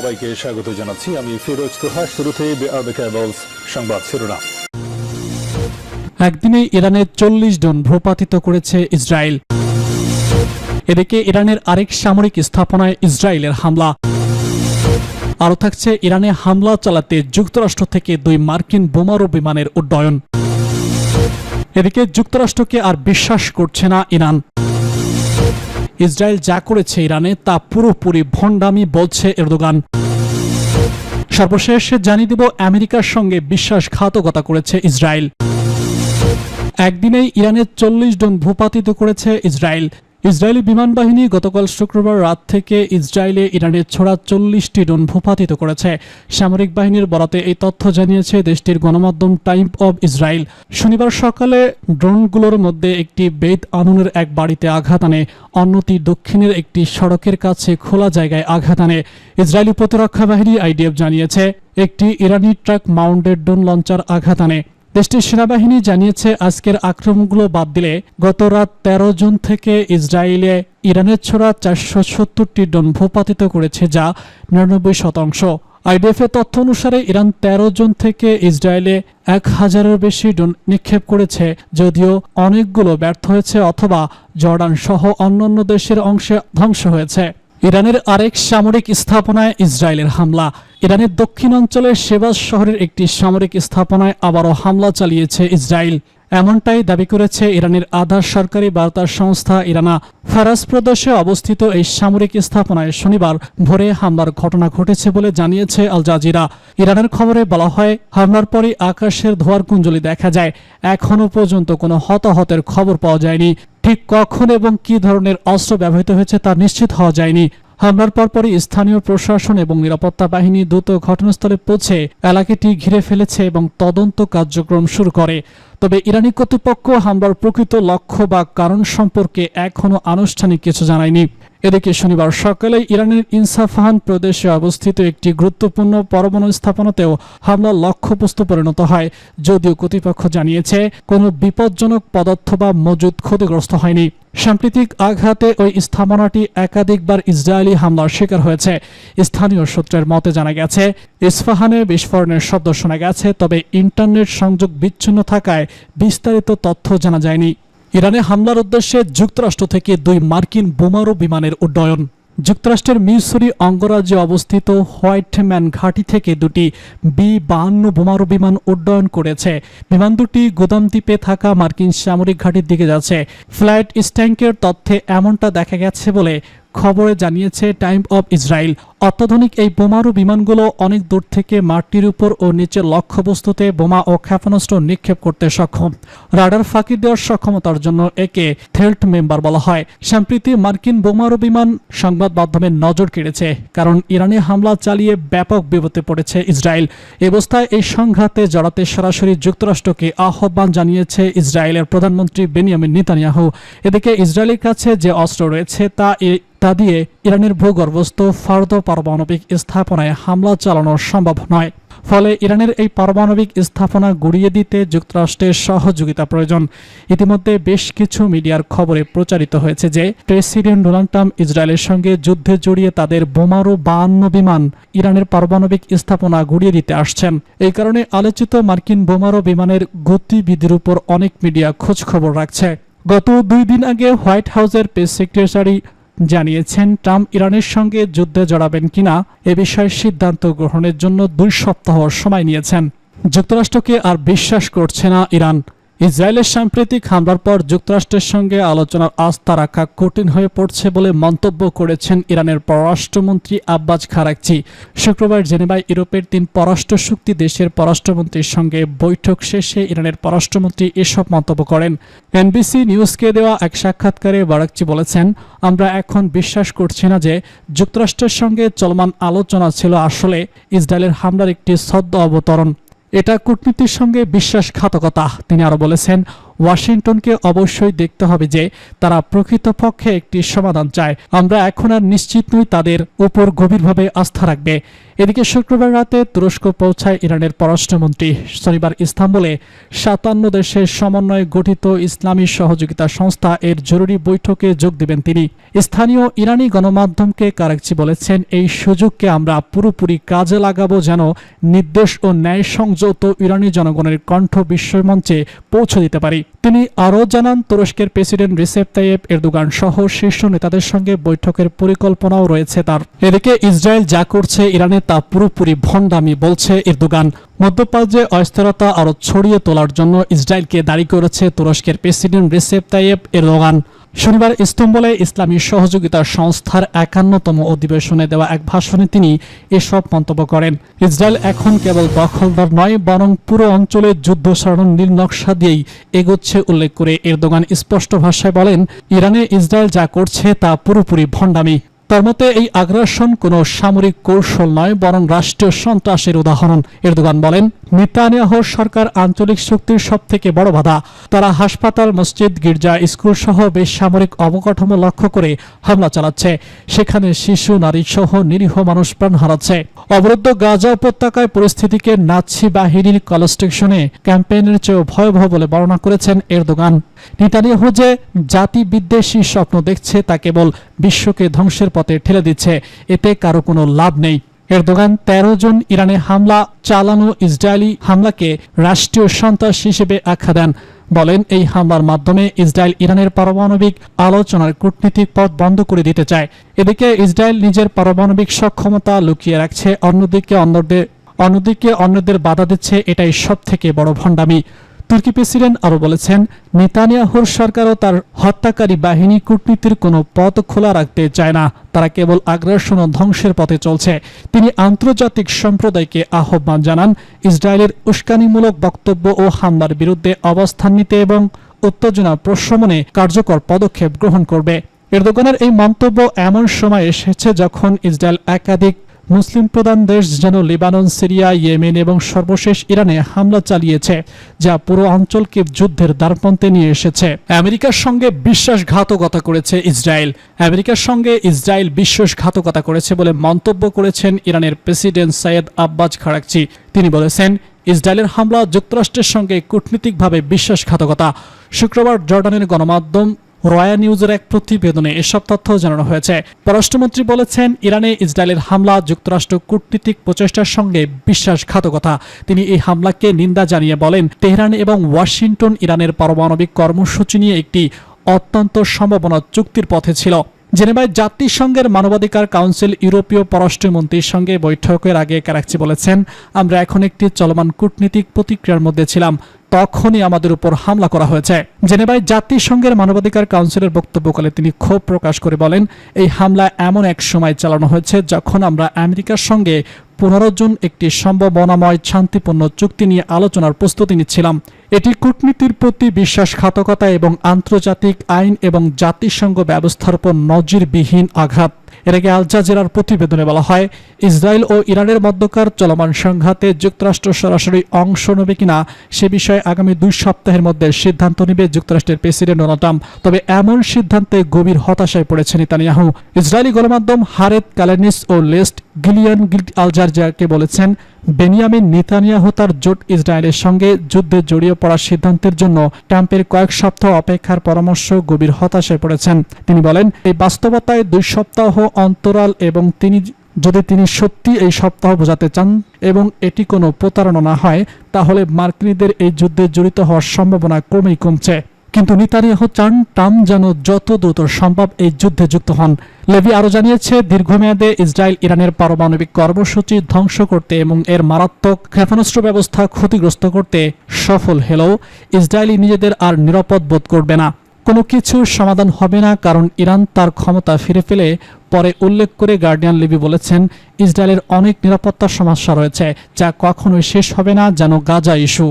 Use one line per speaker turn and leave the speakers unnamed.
সবাইকে স্বাগত জানাচ্ছি আমি ফিরোজ তোহা শুরুতে সংবাদ শিরোনাম
একদিনে ইরানের চল্লিশ জন ভূপাতিত করেছে ইসরায়েল এদিকে ইরানের আরেক সামরিক স্থাপনায় ইসরায়েলের হামলা আরও থাকছে ইরানে হামলা চালাতে যুক্তরাষ্ট্র থেকে দুই মার্কিন বোমারু বিমানের উড্ডয়ন এদিকে যুক্তরাষ্ট্রকে আর বিশ্বাস করছে না ইরান ইসরায়েল যা করেছে ইরানে তা পুরোপুরি ভণ্ডামি বলছে এরদোগান সর্বশেষ জানিয়ে দেব আমেরিকার সঙ্গে বিশ্বাসঘাতকতা করেছে ইসরায়েল একদিনেই ইরানের চল্লিশ জন ভূপাতিত করেছে ইসরায়েল ইসরায়েলি বিমান বাহিনী গতকাল শুক্রবার রাত থেকে ইসরায়েলে ইরানের ছোড়া চল্লিশটি ড্রোন ভূপাতিত করেছে সামরিক বাহিনীর বরাতে এই তথ্য জানিয়েছে দেশটির গণমাধ্যম টাইম অব ইসরায়েল শনিবার সকালে ড্রোনগুলোর মধ্যে একটি বেদ আনুনের এক বাড়িতে আঘাত আনে অন্যটি দক্ষিণের একটি সড়কের কাছে খোলা জায়গায় আঘাত আনে ইসরায়েলি প্রতিরক্ষা বাহিনী আইডিএফ জানিয়েছে একটি ইরানি ট্রাক মাউন্টেড ড্রোন লঞ্চার আঘাত আনে দেশটির সেনাবাহিনী জানিয়েছে আজকের আক্রমণগুলো বাদ দিলে গত রাত তেরো জুন থেকে ইসরায়েলে ইরানের ছোড়া চারশো সত্তরটি ডন ভূপাতিত করেছে যা নিরানব্বই শতাংশ এর তথ্য অনুসারে ইরান তেরো জন থেকে ইসরায়েলে এক হাজারের বেশি ডোন নিক্ষেপ করেছে যদিও অনেকগুলো ব্যর্থ হয়েছে অথবা জর্ডান সহ অন্যান্য দেশের অংশে ধ্বংস হয়েছে ইরানের আরেক সামরিক স্থাপনায় ইসরায়েলের হামলা ইরানের দক্ষিণ অঞ্চলের সেবাজ শহরের একটি সামরিক স্থাপনায় আবারও হামলা চালিয়েছে ইসরায়েল এমনটাই দাবি করেছে ইরানের আধার সরকারি বার্তা সংস্থা ইরানা ফারাস প্রদেশে অবস্থিত এই সামরিক স্থাপনায় শনিবার ভোরে হামলার ঘটনা ঘটেছে বলে জানিয়েছে আল জাজিরা ইরানের খবরে বলা হয় হামলার পরই আকাশের ধোয়ার কুঞ্জলি দেখা যায় এখনও পর্যন্ত কোনো হতাহতের খবর পাওয়া যায়নি ঠিক কখন এবং কি ধরনের অস্ত্র ব্যবহৃত হয়েছে তা নিশ্চিত হওয়া যায়নি হামলার পরপরই স্থানীয় প্রশাসন এবং নিরাপত্তা বাহিনী দ্রুত ঘটনাস্থলে পৌঁছে এলাকাটি ঘিরে ফেলেছে এবং তদন্ত কার্যক্রম শুরু করে তবে ইরানি কর্তৃপক্ষ হামলার প্রকৃত লক্ষ্য বা কারণ সম্পর্কে এখনও আনুষ্ঠানিক কিছু জানায়নি এদিকে শনিবার সকালে ইরানের ইনসাফাহান প্রদেশে অবস্থিত একটি গুরুত্বপূর্ণ পরমাণু স্থাপনাতেও হামলা লক্ষ্যবস্তু পরিণত হয় যদিও কর্তৃপক্ষ জানিয়েছে কোনো বিপজ্জনক পদার্থ বা মজুদ ক্ষতিগ্রস্ত হয়নি সাম্প্রতিক আঘাতে ওই স্থাপনাটি একাধিকবার ইসরায়েলি হামলার শিকার হয়েছে স্থানীয় সূত্রের মতে জানা গেছে ইস্ফাহানে বিস্ফোরণের শব্দ শোনা গেছে তবে ইন্টারনেট সংযোগ বিচ্ছিন্ন থাকায় বিস্তারিত তথ্য জানা যায়নি ইরানে হামলার উদ্দেশ্যে যুক্তরাষ্ট্র থেকে দুই মার্কিন বোমারু বিমানের উড্ডয়ন যুক্তরাষ্ট্রের মিসরি অঙ্গরাজ্যে অবস্থিত হোয়াইট ম্যান ঘাঁটি থেকে দুটি বি বাহান্ন বোমারু বিমান উড্ডয়ন করেছে বিমান দুটি গোদাম দ্বীপে থাকা মার্কিন সামরিক ঘাঁটির দিকে যাচ্ছে ফ্লাইট স্ট্যাঙ্কের তথ্যে এমনটা দেখা গেছে বলে খবরে জানিয়েছে টাইম অব ইসরায়েল অত্যাধুনিক এই বোমারু বিমানগুলো অনেক দূর থেকে মাটির উপর ও নিচের লক্ষ্যবস্তুতে বোমা ও ক্ষেপণাস্ত্র নিক্ষেপ করতে সক্ষম রাডার ফাঁকি দেওয়ার সক্ষমতার জন্য একে থেল্ট মেম্বার বলা হয় সম্প্রীতি মার্কিন বোমারু বিমান সংবাদ মাধ্যমে নজর কেড়েছে কারণ ইরানে হামলা চালিয়ে ব্যাপক বিপদে পড়েছে ইসরায়েল অবস্থায় এই সংঘাতে জড়াতে সরাসরি যুক্তরাষ্ট্রকে আহ্বান জানিয়েছে ইসরায়েলের প্রধানমন্ত্রী বেনিয়ামিন নিতানিয়াহু এদিকে ইসরায়েলের কাছে যে অস্ত্র রয়েছে তা তা দিয়ে ইরানের ভূগর্ভস্থ ফার্দ পারমাণবিক স্থাপনায় হামলা চালানো সম্ভব নয় ফলে ইরানের এই পারমাণবিক স্থাপনা গুড়িয়ে দিতে যুক্তরাষ্ট্রের সহযোগিতা প্রয়োজন ইতিমধ্যে বেশ কিছু মিডিয়ার খবরে প্রচারিত হয়েছে যে প্রেসিডেন্ট ডোনাল্ড ট্রাম্প ইসরায়েলের সঙ্গে যুদ্ধে জড়িয়ে তাদের বোমারু বাহান্ন বিমান ইরানের পারমাণবিক স্থাপনা গুড়িয়ে দিতে আসছেন এই কারণে আলোচিত মার্কিন বোমারু বিমানের গতিবিধির উপর অনেক মিডিয়া খোঁজ খবর রাখছে গত দুই দিন আগে হোয়াইট হাউসের প্রেস সেক্রেটারি জানিয়েছেন ট্রাম্প ইরানের সঙ্গে যুদ্ধে জড়াবেন কিনা এ বিষয়ে সিদ্ধান্ত গ্রহণের জন্য দুই সপ্তাহ সময় নিয়েছেন যুক্তরাষ্ট্রকে আর বিশ্বাস করছে না ইরান ইসরায়েলের সাম্প্রতিক হামলার পর যুক্তরাষ্ট্রের সঙ্গে আলোচনার আস্থা রাখা কঠিন হয়ে পড়ছে বলে মন্তব্য করেছেন ইরানের পররাষ্ট্রমন্ত্রী আব্বাস খারাকচি শুক্রবার জেনেভায় ইউরোপের তিন পররাষ্ট্র শক্তি দেশের পররাষ্ট্রমন্ত্রীর সঙ্গে বৈঠক শেষে ইরানের পররাষ্ট্রমন্ত্রী এসব মন্তব্য করেন এনবিসি নিউজকে দেওয়া এক সাক্ষাৎকারে বারাকচি বলেছেন আমরা এখন বিশ্বাস করছি না যে যুক্তরাষ্ট্রের সঙ্গে চলমান আলোচনা ছিল আসলে ইসরায়েলের হামলার একটি সদ্য অবতরণ এটা কূটনীতির সঙ্গে বিশ্বাসঘাতকতা তিনি আরও বলেছেন ওয়াশিংটনকে অবশ্যই দেখতে হবে যে তারা প্রকৃতপক্ষে একটি সমাধান চায় আমরা এখন আর নিশ্চিত নই তাদের উপর গভীরভাবে আস্থা রাখবে এদিকে শুক্রবার রাতে তুরস্ক পৌঁছায় ইরানের পররাষ্ট্রমন্ত্রী শনিবার ইস্তাম্বুলে সাতান্ন দেশের সমন্বয়ে গঠিত ইসলামী সহযোগিতা সংস্থা এর জরুরি বৈঠকে যোগ দেবেন তিনি স্থানীয় ইরানি গণমাধ্যমকে কারাকচি বলেছেন এই সুযোগকে আমরা পুরোপুরি কাজে লাগাবো যেন নির্দেশ ও ন্যায় সংযত ইরানি জনগণের কণ্ঠ বিশ্বমঞ্চে পৌঁছে দিতে পারি তিনি আরও জানান তুরস্কের প্রেসিডেন্ট রিসেপ তাইয়েব এরদোগান সহ শীর্ষ নেতাদের সঙ্গে বৈঠকের পরিকল্পনাও রয়েছে তার এদিকে ইসরায়েল যা করছে ইরানের তা পুরোপুরি ভণ্ডামি বলছে ইরদোগান মধ্যপ্রাচ্যে অস্থিরতা আরও ছড়িয়ে তোলার জন্য ইসরায়েলকে দাঁড়ি করেছে তুরস্কের প্রেসিডেন্ট রিসেপ তাইয়েব এরদোগান শনিবার ইস্তম্বলে ইসলামী সহযোগিতা সংস্থার একান্নতম অধিবেশনে দেওয়া এক ভাষণে তিনি এসব মন্তব্য করেন ইসরায়েল এখন কেবল দখলদার নয় বরং পুরো অঞ্চলে যুদ্ধ সারণ নীলনকশা দিয়েই এগোচ্ছে উল্লেখ করে এরদোগান স্পষ্ট ভাষায় বলেন ইরানে ইসরায়েল যা করছে তা পুরোপুরি ভণ্ডামি তার মতে এই আগ্রাসন কোনো সামরিক কৌশল নয় বরং রাষ্ট্রীয় সন্ত্রাসের উদাহরণ এরদোগান বলেন নিতানিয়াহর সরকার আঞ্চলিক শক্তির সব থেকে বড় বাধা তারা হাসপাতাল মসজিদ গির্জা স্কুল সহ বেসামরিক অবকাঠামো লক্ষ্য করে হামলা চালাচ্ছে সেখানে শিশু নারী সহ নিরীহ মানুষ প্রাণ হারাচ্ছে অবরুদ্ধ গাজা উপত্যকায় পরিস্থিতিকে নাচি বাহিনীর কলস্টেকশনে ক্যাম্পেইনের চেয়েও ভয়াবহ বলে বর্ণনা করেছেন এরদোগান নিতানিয়াহু যে জাতি বিদ্বেষী স্বপ্ন দেখছে তা কেবল বিশ্বকে ধ্বংসের পথ পথে ঠেলে দিচ্ছে এতে কারো কোনো লাভ নেই এরদোগান তেরো জন ইরানে হামলা চালানো ইসরায়েলি হামলাকে রাষ্ট্রীয় সন্ত্রাস হিসেবে আখ্যা দেন বলেন এই হামলার মাধ্যমে ইসরায়েল ইরানের পারমাণবিক আলোচনার কূটনীতিক পথ বন্ধ করে দিতে চায় এদিকে ইসরায়েল নিজের পারমাণবিক সক্ষমতা লুকিয়ে রাখছে অন্যদিকে অন্যদের অন্যদিকে অন্যদের বাধা দিচ্ছে এটাই সব থেকে বড় ভণ্ডামি তুর্কি প্রেসিডেন্ট আরও বলেছেন নেতানিয়াহুর সরকারও তার হত্যাকারী বাহিনী কূটনীতির কোনো পথ খোলা রাখতে চায় না তারা কেবল আগ্রাসন ও ধ্বংসের পথে চলছে তিনি আন্তর্জাতিক সম্প্রদায়কে আহ্বান জানান ইসরায়েলের উস্কানিমূলক বক্তব্য ও হামলার বিরুদ্ধে অবস্থান নিতে এবং উত্তেজনা প্রশমনে কার্যকর পদক্ষেপ গ্রহণ করবে এরদোগানের এই মন্তব্য এমন সময় এসেছে যখন ইসরায়েল একাধিক মুসলিম প্রধান দেশ যেন লেবানন সিরিয়া ইয়েমেন এবং সর্বশেষ ইরানে হামলা চালিয়েছে যা পুরো অঞ্চলকে যুদ্ধের দ্বারপন্থে নিয়ে এসেছে আমেরিকার সঙ্গে বিশ্বাসঘাতকতা করেছে ইসরায়েল আমেরিকার সঙ্গে ইসরায়েল বিশ্বাসঘাতকতা করেছে বলে মন্তব্য করেছেন ইরানের প্রেসিডেন্ট সৈয়দ আব্বাস খারাকচি তিনি বলেছেন ইসরায়েলের হামলা যুক্তরাষ্ট্রের সঙ্গে কূটনীতিকভাবে বিশ্বাসঘাতকতা শুক্রবার জর্ডানের গণমাধ্যম রয়া নিউজের এক প্রতিবেদনে এসব তথ্য জানানো হয়েছে পররাষ্ট্রমন্ত্রী বলেছেন ইরানে ইসরায়েলের হামলা যুক্তরাষ্ট্র কূটনীতিক প্রচেষ্টার সঙ্গে বিশ্বাসঘাতকতা তিনি এই হামলাকে নিন্দা জানিয়ে বলেন তেহরান এবং ওয়াশিংটন ইরানের পারমাণবিক কর্মসূচি নিয়ে একটি অত্যন্ত সম্ভাবনা চুক্তির পথে ছিল জেনেভায় জাতিসংঘের মানবাধিকার কাউন্সিল ইউরোপীয় পররাষ্ট্রমন্ত্রীর সঙ্গে বৈঠকের আগে কারাকচি বলেছেন আমরা এখন একটি চলমান কূটনীতিক প্রতিক্রিয়ার মধ্যে ছিলাম তখনই আমাদের উপর হামলা করা হয়েছে জেনেভায় জাতিসংঘের মানবাধিকার কাউন্সিলের বক্তব্যকালে তিনি ক্ষোভ প্রকাশ করে বলেন এই হামলা এমন এক সময় চালানো হয়েছে যখন আমরা আমেরিকার সঙ্গে পনেরো একটি সম্ভাবনাময় শান্তিপূর্ণ চুক্তি নিয়ে আলোচনার প্রস্তুতি নিচ্ছিলাম এটি কূটনীতির প্রতি বিশ্বাসঘাতকতা এবং আন্তর্জাতিক আইন এবং জাতিসংঘ ব্যবস্থার উপর নজিরবিহীন আঘাত এর আগে আল জাজিরার প্রতিবেদনে বলা হয় ইসরায়েল ও ইরানের মধ্যকার চলমান সংঘাতে যুক্তরাষ্ট্র সরাসরি অংশ নেবে কিনা সে বিষয়ে আগামী দুই সপ্তাহের মধ্যে সিদ্ধান্ত নেবে যুক্তরাষ্ট্রের প্রেসিডেন্ট ডোনাল্ড ট্রাম্প তবে এমন সিদ্ধান্তে গভীর হতাশায় পড়েছে নেতানিয়াহু ইসরায়েলি গণমাধ্যম হারেদ কালেনিস ও লেস্ট গিলিয়ান গিল আল বলেছেন বেনিয়ামিন নিতানিয়া তার জোট ইসরায়েলের সঙ্গে যুদ্ধে জড়িয়ে পড়ার সিদ্ধান্তের জন্য ট্রাম্পের কয়েক সপ্তাহ অপেক্ষার পরামর্শ গভীর হতাশায় পড়েছেন তিনি বলেন এই বাস্তবতায় দুই সপ্তাহ অন্তরাল এবং তিনি যদি তিনি সত্যি এই সপ্তাহ বোঝাতে চান এবং এটি কোনো প্রতারণা না হয় তাহলে মার্কিনীদের এই যুদ্ধে জড়িত হওয়ার সম্ভাবনা ক্রমেই কমছে কিন্তু নিতারিয়াহু চান ট্রাম্প যেন যত দ্রুত সম্ভব এই যুদ্ধে যুক্ত হন লেভি আরও জানিয়েছে দীর্ঘমেয়াদে ইসরায়েল ইরানের পারমাণবিক কর্মসূচি ধ্বংস করতে এবং এর মারাত্মক ক্ষেপণাস্ত্র ব্যবস্থা ক্ষতিগ্রস্ত করতে সফল হলেও ইসরায়েলি নিজেদের আর নিরাপদ বোধ করবে না কোনো কিছু সমাধান হবে না কারণ ইরান তার ক্ষমতা ফিরে ফেলে পরে উল্লেখ করে গার্ডিয়ান লিবি বলেছেন ইসরায়েলের অনেক নিরাপত্তা সমস্যা রয়েছে যা কখনোই শেষ হবে না যেন গাজা ইস্যু